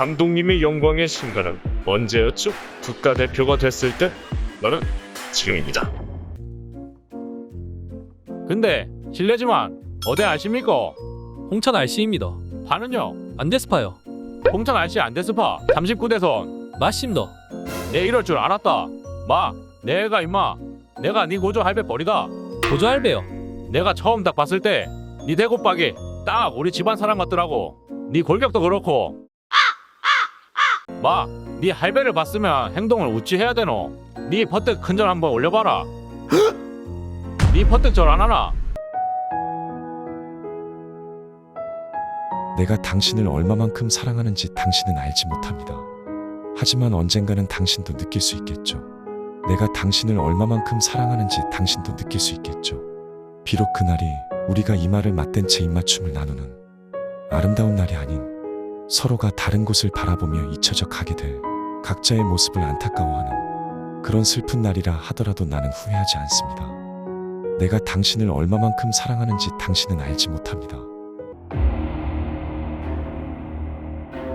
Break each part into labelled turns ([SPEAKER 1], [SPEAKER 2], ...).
[SPEAKER 1] 감독님의 영광의 순간은 언제였죠? 국가대표가 됐을 때? 나는 지금입니다.
[SPEAKER 2] 근데 실례지만 어디 아십니까?
[SPEAKER 3] 홍천 RC입니다.
[SPEAKER 2] 파는요?
[SPEAKER 3] 안데스파요.
[SPEAKER 2] 홍천 RC 안데스파 39대선
[SPEAKER 3] 맞습니다.
[SPEAKER 2] 내 이럴 줄 알았다. 마, 내가 임마, 내가 네 고조 할배 버리다.
[SPEAKER 3] 보조 할배요.
[SPEAKER 2] 내가 처음 딱 봤을 때네 대곱박이 딱 우리 집안 사람 같더라고. 네 골격도 그렇고. 마, 네 할배를 봤으면 행동을 우찌 해야 되노. 네 퍼뜩 큰절 한번 올려봐라. 네 퍼뜩 절 안 하나?
[SPEAKER 4] 내가 당신을 얼마만큼 사랑하는지 당신은 알지 못합니다. 하지만 언젠가는 당신도 느낄 수 있겠죠. 내가 당신을 얼마만큼 사랑하는지 당신도 느낄 수 있겠죠. 비록 그날이 우리가 이마를 맞댄 채 입맞춤을 나누는 아름다운 날이 아닌 서로가 다른 곳을 바라보며 잊혀져 가게 될 각자의 모습을 안타까워하는 그런 슬픈 날이라 하더라도 나는 후회하지 않습니다. 내가 당신을 얼마만큼 사랑하는지 당신은 알지 못합니다.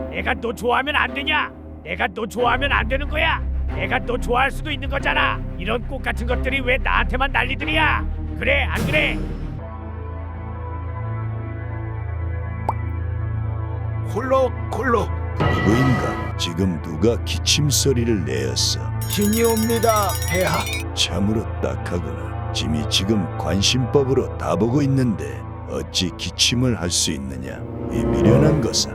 [SPEAKER 5] 내가 너 좋아하면 안 되냐? 내가 너 좋아하면 안 되는 거야. 내가 너 좋아할 수도 있는 거잖아. 이런 꽃 같은 것들이 왜 나한테만 난리들이야? 그래 안 그래?
[SPEAKER 6] 콜로 콜로. 누구인가? 지금 누가 기침 소리를 내었어?
[SPEAKER 7] 신이 옵니다, 폐하.
[SPEAKER 6] 참으로 딱하구나. 짐이 지금 관심법으로 다 보고 있는데 어찌 기침을 할 수 있느냐? 이 미련한 것아